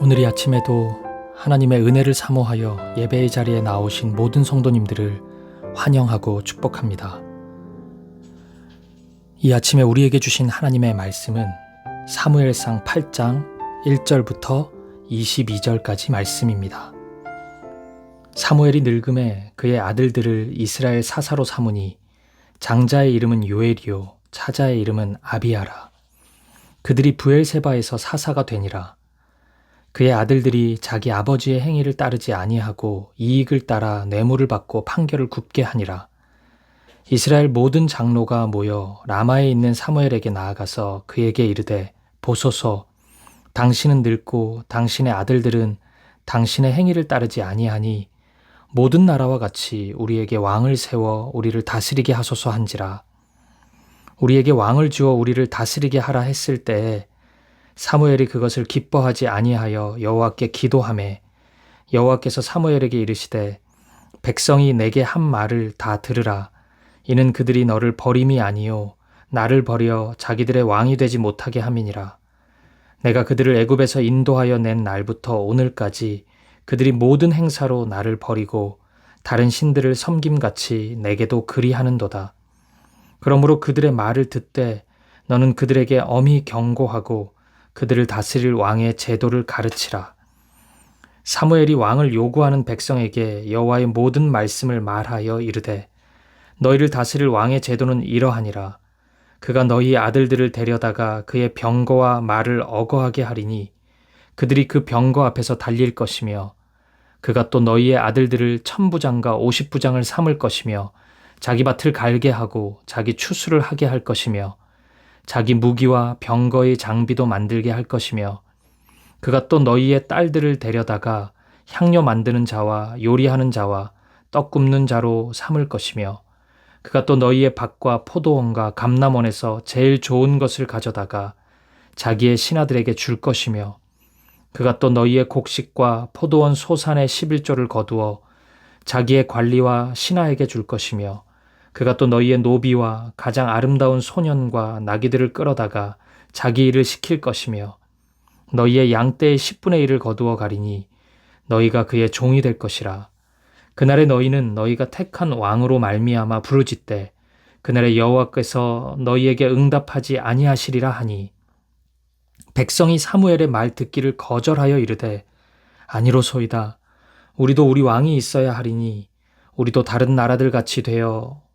오늘 이 아침에도 하나님의 은혜를 사모하여 예배의 자리에 나오신 모든 성도님들을 환영하고 축복합니다. 이 아침에 우리에게 주신 하나님의 말씀은 사무엘상 8장 1절부터 22절까지 말씀입니다. 사무엘이 늙음에 그의 아들들을 이스라엘 사사로 삼으니 장자의 이름은 요엘이요 차자의 이름은 아비아라. 그들이 부엘세바에서 사사가 되니라. 그의 아들들이 자기 아버지의 행위를 따르지 아니하고 이익을 따라 뇌물을 받고 판결을 굽게 하니라. 이스라엘 모든 장로가 모여 라마에 있는 사무엘에게 나아가서 그에게 이르되 보소서 당신은 늙고 당신의 아들들은 당신의 행위를 따르지 아니하니 모든 나라와 같이 우리에게 왕을 세워 우리를 다스리게 하소서 한지라. 우리에게 왕을 주어 우리를 다스리게 하라 했을 때에 사무엘이 그것을 기뻐하지 아니하여 여호와께 기도하매 여호와께서 사무엘에게 이르시되 백성이 내게 한 말을 다 들으라. 이는 그들이 너를 버림이 아니요 나를 버려 자기들의 왕이 되지 못하게 함이니라. 내가 그들을 애굽에서 인도하여 낸 날부터 오늘까지 그들이 모든 행사로 나를 버리고 다른 신들을 섬김같이 내게도 그리하는도다. 그러므로 그들의 말을 듣되 너는 그들에게 엄히 경고하고 그들을 다스릴 왕의 제도를 가르치라. 사무엘이 왕을 요구하는 백성에게 여호와의 모든 말씀을 말하여 이르되 너희를 다스릴 왕의 제도는 이러하니라. 그가 너희 아들들을 데려다가 그의 병거와 말을 어거하게 하리니 그들이 그 병거 앞에서 달릴 것이며 그가 또 너희의 아들들을 천부장과 오십부장을 삼을 것이며 자기 밭을 갈게 하고 자기 추수를 하게 할 것이며 자기 무기와 병거의 장비도 만들게 할 것이며 그가 또 너희의 딸들을 데려다가 향료 만드는 자와 요리하는 자와 떡 굽는 자로 삼을 것이며 그가 또 너희의 밭과 포도원과 감남원에서 제일 좋은 것을 가져다가 자기의 신하들에게 줄 것이며 그가 또 너희의 곡식과 포도원 소산의 11조를 거두어 자기의 관리와 신하에게 줄 것이며 그가 또 너희의 노비와 가장 아름다운 소년과 나귀들을 끌어다가 자기 일을 시킬 것이며 너희의 양떼의 10분의 1을 거두어 가리니 너희가 그의 종이 될 것이라. 그날에 너희는 너희가 택한 왕으로 말미암아 부르짖되 그날에 여호와께서 너희에게 응답하지 아니하시리라 하니 백성이 사무엘의 말 듣기를 거절하여 이르되 아니로소이다 우리도 우리 왕이 있어야 하리니 우리도 다른 나라들 같이 되어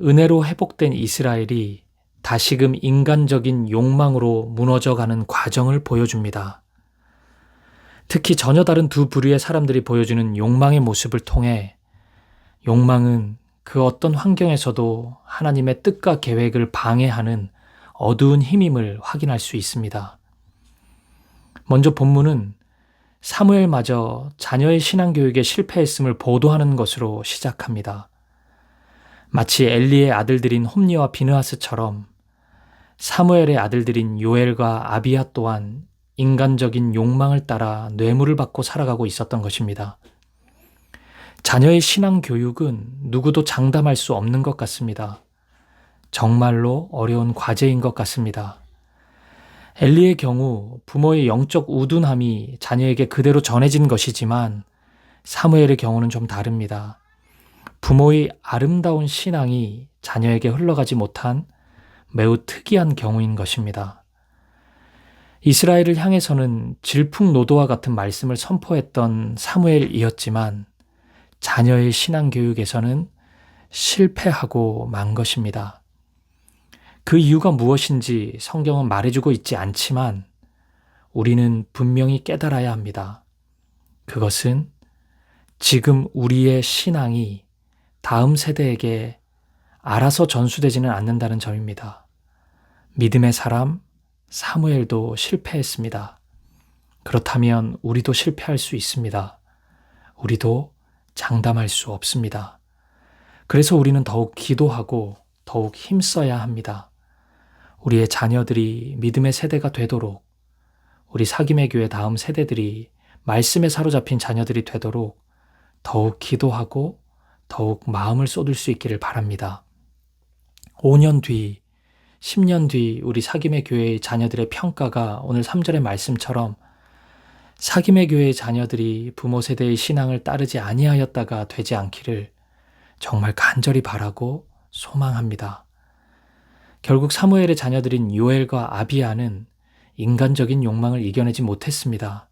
은혜로 회복된 이스라엘이 다시금 인간적인 욕망으로 무너져가는 과정을 보여줍니다. 특히 전혀 다른 두 부류의 사람들이 보여주는 욕망의 모습을 통해 욕망은 그 어떤 환경에서도 하나님의 뜻과 계획을 방해하는 어두운 힘임을 확인할 수 있습니다. 먼저 본문은 사무엘마저 자녀의 신앙교육에 실패했음을 보도하는 것으로 시작합니다. 마치 엘리의 아들들인 홈리와 비느하스처럼 사무엘의 아들들인 요엘과 아비아 또한 인간적인 욕망을 따라 뇌물을 받고 살아가고 있었던 것입니다. 자녀의 신앙 교육은 누구도 장담할 수 없는 것 같습니다. 정말로 어려운 과제인 것 같습니다. 엘리의 경우 부모의 영적 우둔함이 자녀에게 그대로 전해진 것이지만 사무엘의 경우는 좀 다릅니다. 부모의 아름다운 신앙이 자녀에게 흘러가지 못한 매우 특이한 경우인 것입니다. 이스라엘을 향해서는 질풍노도와 같은 말씀을 선포했던 사무엘이었지만 자녀의 신앙 교육에서는 실패하고 만 것입니다. 그 이유가 무엇인지 성경은 말해주고 있지 않지만 우리는 분명히 깨달아야 합니다. 그것은 지금 우리의 신앙이 다음 세대에게 알아서 전수되지는 않는다는 점입니다. 믿음의 사람 사무엘도 실패했습니다. 그렇다면 우리도 실패할 수 있습니다. 우리도 장담할 수 없습니다. 그래서 우리는 더욱 기도하고 더욱 힘써야 합니다. 우리의 자녀들이 믿음의 세대가 되도록 우리 사김의 교회 다음 세대들이 말씀에 사로잡힌 자녀들이 되도록 더욱 기도하고 더욱 마음을 쏟을 수 있기를 바랍니다. 5년 뒤, 10년 뒤 우리 사김의 교회의 자녀들의 평가가 오늘 3절의 말씀처럼 사김의 교회의 자녀들이 부모 세대의 신앙을 따르지 아니하였다가 되지 않기를 정말 간절히 바라고 소망합니다. 결국 사무엘의 자녀들인 요엘과 아비아는 인간적인 욕망을 이겨내지 못했습니다.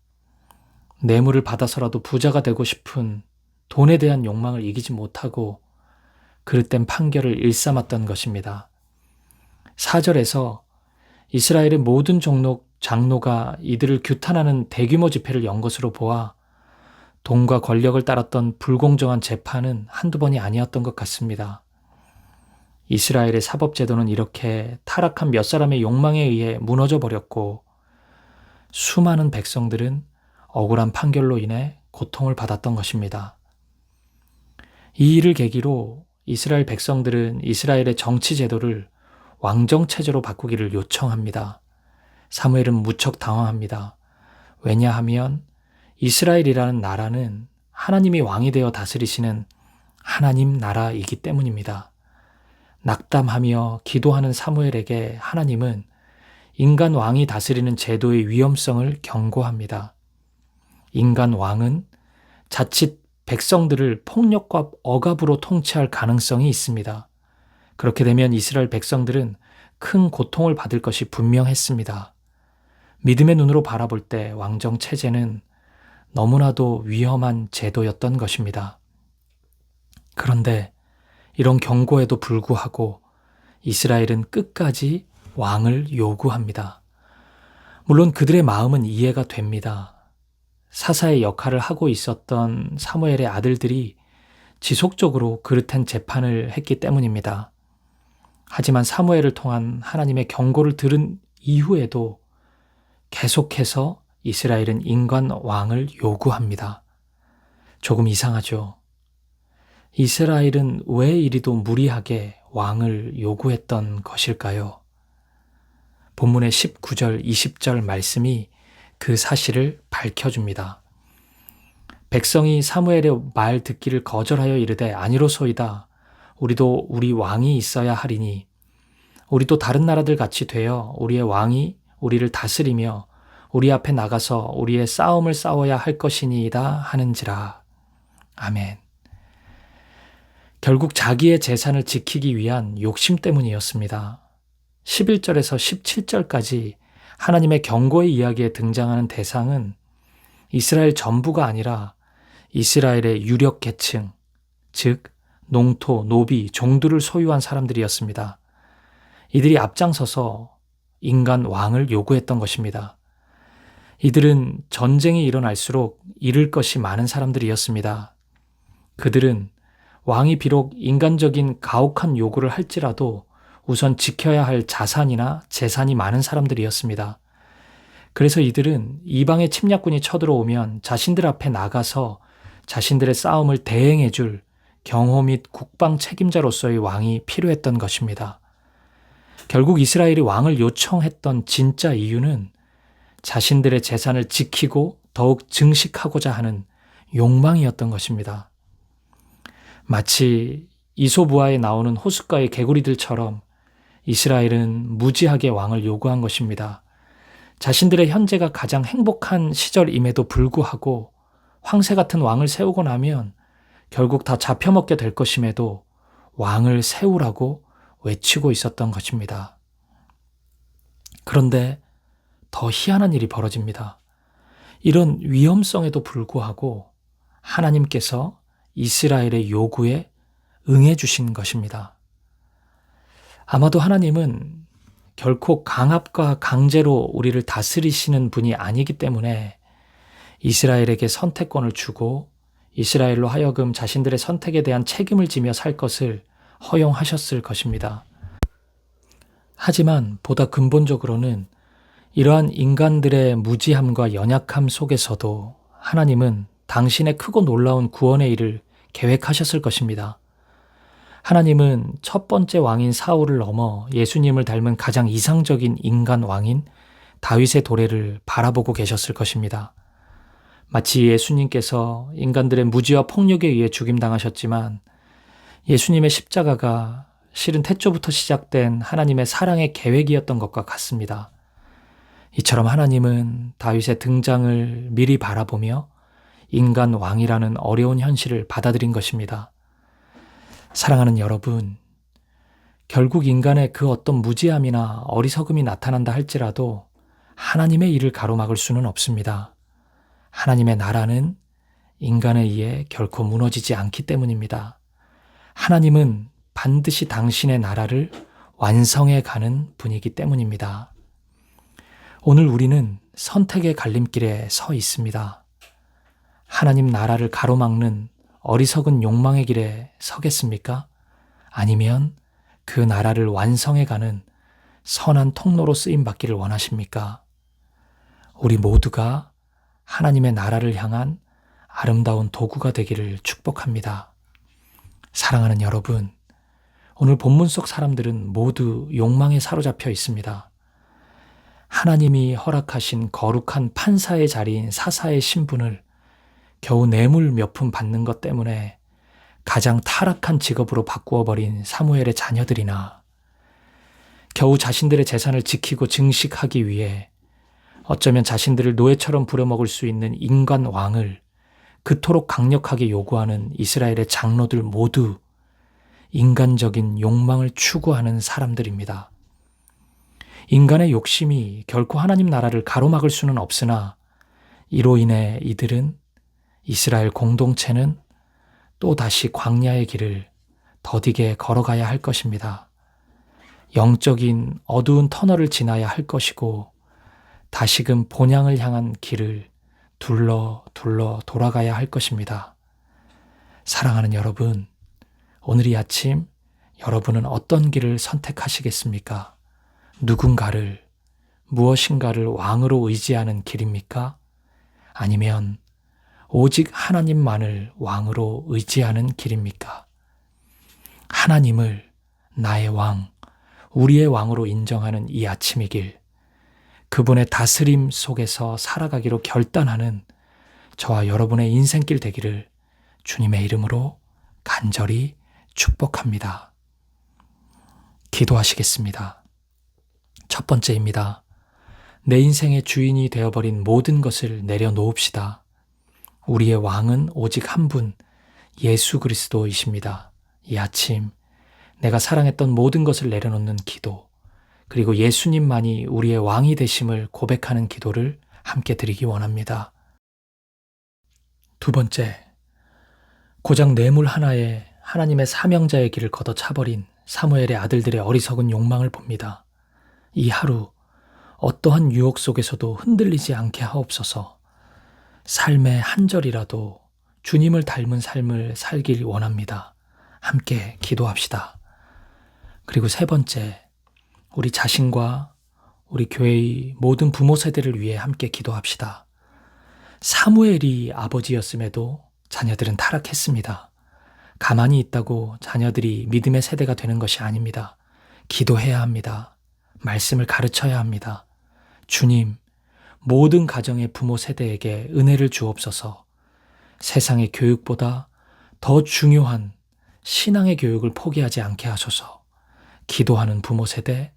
뇌물을 받아서라도 부자가 되고 싶은 돈에 대한 욕망을 이기지 못하고 그릇된 판결을 일삼았던 것입니다. 4절에서 이스라엘의 모든 종록 장로가 이들을 규탄하는 대규모 집회를 연 것으로 보아 돈과 권력을 따랐던 불공정한 재판은 한두 번이 아니었던 것 같습니다. 이스라엘의 사법제도는 이렇게 타락한 몇 사람의 욕망에 의해 무너져 버렸고 수많은 백성들은 억울한 판결로 인해 고통을 받았던 것입니다. 이 일을 계기로 이스라엘 백성들은 이스라엘의 정치 제도를 왕정 체제로 바꾸기를 요청합니다. 사무엘은 무척 당황합니다. 왜냐하면 이스라엘이라는 나라는 하나님이 왕이 되어 다스리시는 하나님 나라이기 때문입니다. 낙담하며 기도하는 사무엘에게 하나님은 인간 왕이 다스리는 제도의 위험성을 경고합니다. 인간 왕은 자칫 백성들을 폭력과 억압으로 통치할 가능성이 있습니다. 그렇게 되면 이스라엘 백성들은 큰 고통을 받을 것이 분명했습니다. 믿음의 눈으로 바라볼 때 왕정 체제는 너무나도 위험한 제도였던 것입니다. 그런데 이런 경고에도 불구하고 이스라엘은 끝까지 왕을 요구합니다. 물론 그들의 마음은 이해가 됩니다. 사사의 역할을 하고 있었던 사무엘의 아들들이 지속적으로 그릇한 재판을 했기 때문입니다. 하지만 사무엘을 통한 하나님의 경고를 들은 이후에도 계속해서 이스라엘은 인간 왕을 요구합니다. 조금 이상하죠. 이스라엘은 왜 이리도 무리하게 왕을 요구했던 것일까요? 본문의 19절, 20절 말씀이 그 사실을 밝혀줍니다. 백성이 사무엘의 말 듣기를 거절하여 이르되 아니로소이다. 우리도 우리 왕이 있어야 하리니 우리도 다른 나라들 같이 되어 우리의 왕이 우리를 다스리며 우리 앞에 나가서 우리의 싸움을 싸워야 할 것이니이다 하는지라. 아멘. 결국 자기의 재산을 지키기 위한 욕심 때문이었습니다. 11절에서 17절까지 하나님의 경고의 이야기에 등장하는 대상은 이스라엘 전부가 아니라 이스라엘의 유력 계층, 즉, 농토, 노비, 종들을 소유한 사람들이었습니다. 이들이 앞장서서 인간 왕을 요구했던 것입니다. 이들은 전쟁이 일어날수록 잃을 것이 많은 사람들이었습니다. 그들은 왕이 비록 인간적인 가혹한 요구를 할지라도 우선 지켜야 할 자산이나 재산이 많은 사람들이었습니다. 그래서 이들은 이방의 침략군이 쳐들어오면 자신들 앞에 나가서 자신들의 싸움을 대행해 줄 경호 및 국방 책임자로서의 왕이 필요했던 것입니다. 결국 이스라엘이 왕을 요청했던 진짜 이유는 자신들의 재산을 지키고 더욱 증식하고자 하는 욕망이었던 것입니다. 마치 이소부아에 나오는 호숫가의 개구리들처럼 이스라엘은 무지하게 왕을 요구한 것입니다. 자신들의 현재가 가장 행복한 시절임에도 불구하고 황새 같은 왕을 세우고 나면 결국 다 잡혀먹게 될 것임에도 왕을 세우라고 외치고 있었던 것입니다. 그런데 더 희한한 일이 벌어집니다. 이런 위험성에도 불구하고 하나님께서 이스라엘의 요구에 응해 주신 것입니다. 아마도 하나님은 결코 강압과 강제로 우리를 다스리시는 분이 아니기 때문에 이스라엘에게 선택권을 주고 이스라엘로 하여금 자신들의 선택에 대한 책임을 지며 살 것을 허용하셨을 것입니다. 하지만 보다 근본적으로는 이러한 인간들의 무지함과 연약함 속에서도 하나님은 당신의 크고 놀라운 구원의 일을 계획하셨을 것입니다. 하나님은 첫 번째 왕인 사울을 넘어 예수님을 닮은 가장 이상적인 인간 왕인 다윗의 도래를 바라보고 계셨을 것입니다. 마치 예수님께서 인간들의 무지와 폭력에 의해 죽임당하셨지만 예수님의 십자가가 실은 태초부터 시작된 하나님의 사랑의 계획이었던 것과 같습니다. 이처럼 하나님은 다윗의 등장을 미리 바라보며 인간 왕이라는 어려운 현실을 받아들인 것입니다. 사랑하는 여러분, 결국 인간의 그 어떤 무지함이나 어리석음이 나타난다 할지라도 하나님의 일을 가로막을 수는 없습니다. 하나님의 나라는 인간에 의해 결코 무너지지 않기 때문입니다. 하나님은 반드시 당신의 나라를 완성해 가는 분이기 때문입니다. 오늘 우리는 선택의 갈림길에 서 있습니다. 하나님 나라를 가로막는 어리석은 욕망의 길에 서겠습니까? 아니면 그 나라를 완성해 가는 선한 통로로 쓰임 받기를 원하십니까? 우리 모두가 하나님의 나라를 향한 아름다운 도구가 되기를 축복합니다. 사랑하는 여러분, 오늘 본문 속 사람들은 모두 욕망에 사로잡혀 있습니다. 하나님이 허락하신 거룩한 판사의 자리인 사사의 신분을 겨우 뇌물 몇 푼 받는 것 때문에 가장 타락한 직업으로 바꾸어 버린 사무엘의 자녀들이나 겨우 자신들의 재산을 지키고 증식하기 위해 어쩌면 자신들을 노예처럼 부려먹을 수 있는 인간 왕을 그토록 강력하게 요구하는 이스라엘의 장로들 모두 인간적인 욕망을 추구하는 사람들입니다. 인간의 욕심이 결코 하나님 나라를 가로막을 수는 없으나 이로 인해 이들은 이스라엘 공동체는 또 다시 광야의 길을 더디게 걸어가야 할 것입니다. 영적인 어두운 터널을 지나야 할 것이고 다시금 본향을 향한 길을 둘러 둘러 돌아가야 할 것입니다. 사랑하는 여러분, 오늘 이 아침 여러분은 어떤 길을 선택하시겠습니까? 누군가를, 무엇인가를 왕으로 의지하는 길입니까? 아니면 오직 하나님만을 왕으로 의지하는 길입니까? 하나님을 나의 왕, 우리의 왕으로 인정하는 이 아침이길, 그분의 다스림 속에서 살아가기로 결단하는 저와 여러분의 인생길 되기를 주님의 이름으로 간절히 축복합니다. 기도하시겠습니다. 첫 번째입니다. 내 인생의 주인이 되어버린 모든 것을 내려놓읍시다. 우리의 왕은 오직 한 분, 예수 그리스도이십니다. 이 아침 내가 사랑했던 모든 것을 내려놓는 기도, 그리고 예수님만이 우리의 왕이 되심을 고백하는 기도를 함께 드리기 원합니다. 두 번째, 고작 뇌물 하나에 하나님의 사명자의 길을 걷어 차버린 사무엘의 아들들의 어리석은 욕망을 봅니다. 이 하루 어떠한 유혹 속에서도 흔들리지 않게 하옵소서. 삶의 한 절이라도 주님을 닮은 삶을 살길 원합니다. 함께 기도합시다. 그리고 세 번째, 우리 자신과 우리 교회의 모든 부모 세대를 위해 함께 기도합시다. 사무엘이 아버지였음에도 자녀들은 타락했습니다. 가만히 있다고 자녀들이 믿음의 세대가 되는 것이 아닙니다. 기도해야 합니다. 말씀을 가르쳐야 합니다. 주님, 모든 가정의 부모 세대에게 은혜를 주옵소서 세상의 교육보다 더 중요한 신앙의 교육을 포기하지 않게 하소서 기도하는 부모 세대,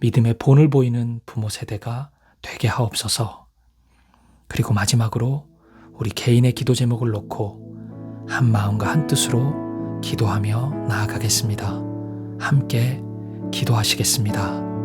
믿음의 본을 보이는 부모 세대가 되게 하옵소서 그리고 마지막으로 우리 개인의 기도 제목을 놓고 한 마음과 한 뜻으로 기도하며 나아가겠습니다. 함께 기도하시겠습니다.